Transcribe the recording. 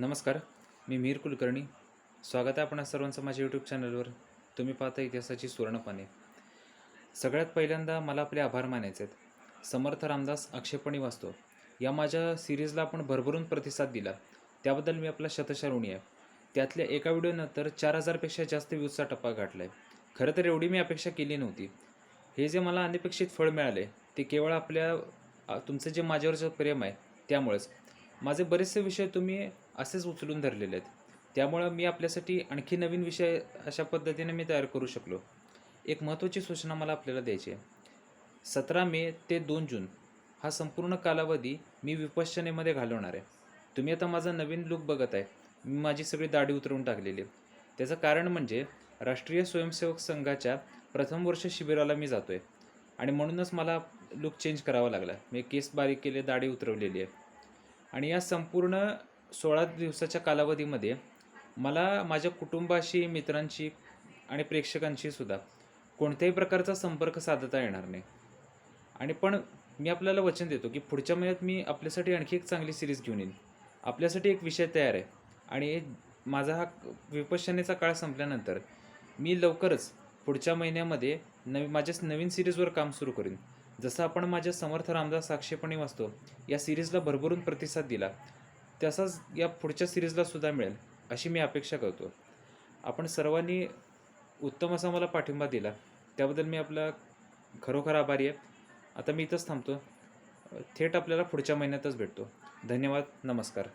नमस्कार मी मीर कुलकर्णी. स्वागत आहे आपण सर्वांचं माझ्या यूट्यूब चॅनलवर तुम्ही पाहता इतिहासाची सुवर्णपाने सगळ्यात पहिल्यांदा मला आपले आभार मानायचे आहेत. समर्थ रामदास आक्षेपणी वाचतो. या माझ्या सिरीजला आपण भरभरून प्रतिसाद दिला. त्याबद्दल मी आपला शतशः ऋणी आहे. त्यातल्या एका व्हिडिओनंतर चार हजारपेक्षा जास्त व्ह्यूजचा टप्पा गाठला आहे खरं तर एवढी मी अपेक्षा केली नव्हती. हे जे मला अनपेक्षित फळ मिळाले ते केवळ आपल्या तुमचं जे माझ्यावरचं प्रेम आहे त्यामुळेच. माझे बरेचसे विषय तुम्ही असेच उचलून धरलेले आहेत. त्यामुळं मी आपल्यासाठी आणखी नवीन विषय अशा पद्धतीने मी तयार करू शकलो. एक महत्त्वाची सूचना मला आपल्याला द्यायची आहे. सतरा मे ते दोन जून हा संपूर्ण कालावधी मी विपश्चनेमध्ये घालवणार आहे. तुम्ही आता माझा नवीन लुक बघत आहे. मी माझी सगळी दाढी उतरवून टाकलेली आहे. त्याचं कारण म्हणजे राष्ट्रीय स्वयंसेवक संघाच्या प्रथम वर्ष शिबिराला मी जातो आहे आणि म्हणूनच मला लुक चेंज करावा लागला. मी केस बारीक केले दाढी उतरवलेली आहे. आणि या संपूर्ण सोळा दिवसाच्या कालावधीमध्ये मला माझ्या कुटुंबाशी मित्रांशी आणि प्रेक्षकांशी सुद्धा कोणत्याही प्रकारचा संपर्क साधता येणार नाही. आणि पण मी आपल्याला वचन देतो की पुढच्या महिन्यात मी आपल्यासाठी आणखी एक चांगली सिरीज घेऊन येईन. आपल्यासाठी एक विषय तयार आहे. आणि माझा हा विपश्यनेचा काळ संपल्यानंतर मी लवकरच पुढच्या महिन्यामध्ये नवी माझ्या नवीन सिरीजवर काम सुरू करीन. जसं आपण माझ्या समर्थ रामदास आक्षेपणी वाचतो या सिरीजला भरभरून प्रतिसाद दिला तसाच या पुढच्या सिरीजला सुद्धा मिळेल अशी मी अपेक्षा करतो. आपण सर्वांनी उत्तम असा मला पाठिंबा दिला. त्याबद्दल मी आपला खरोखर आभारी आहे. आता मी इथंच थांबतो. थेट आपल्याला पुढच्या महिन्यातच भेटतो. धन्यवाद. नमस्कार.